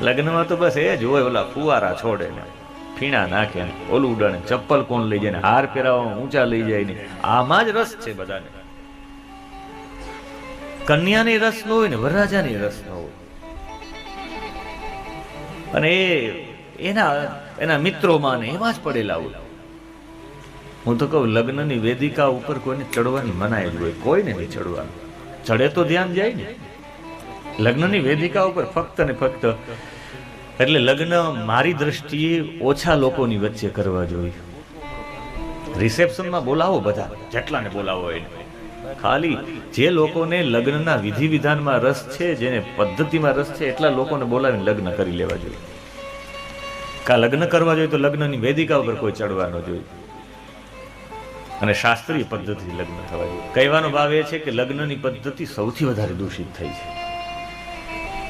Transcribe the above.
લગ્નમાં તો બસ એ જ હોય, ઓલા ફુવારા છોડે ને. ફીણા નાખે ને, ઓલું ઉડાડે ચપ્પલ કોણ લઈ જાય ને, હાર પહેરાવા ઊંચા લઈ જાય ને. આમાં જ રસ છે બધાને. કન્યાની રસ ન હોય ને, વરરાજાની રસ ન હોય. અને એ, એના એના મિત્રોમાં ને એમાં જ પડેલા હોય. હું તો કહું, લગ્નની વેદિકા ઉપર કોઈને ચડવાની મનાય જ હોય, કોઈને નહીં ચડવાનું. ચડે તો ધ્યાન જાય ને. લગ્નની વેદિકા ઉપર ફક્ત ને ફક્ત, એટલે લગ્ન મારી દ્રષ્ટિએ ઓછા લોકોની વચ્ચે કરવા જોઈએ. રિસેપ્શનમાં બોલાવો બધા, જેટલાને બોલાવો એને ખાલી જે લોકોને લગ્નના વિધિ વિધાનમાં રસ છે, જેને પદ્ધતિમાં રસ છે, એટલા લોકોને બોલાવીને લગ્ન કરી લેવા જોઈએ. કા લગ્ન કરવા જોઈએ તો લગ્નની વેદિકા ઉપર કોઈ ચડવા ન જોઈએ. અને શાસ્ત્રીય પદ્ધતિથી લગ્ન થવા જોઈએ. કહેવાનો ભાવ એ છે કે લગ્નની પદ્ધતિ સૌથી વધારે દૂષિત થઈ છે.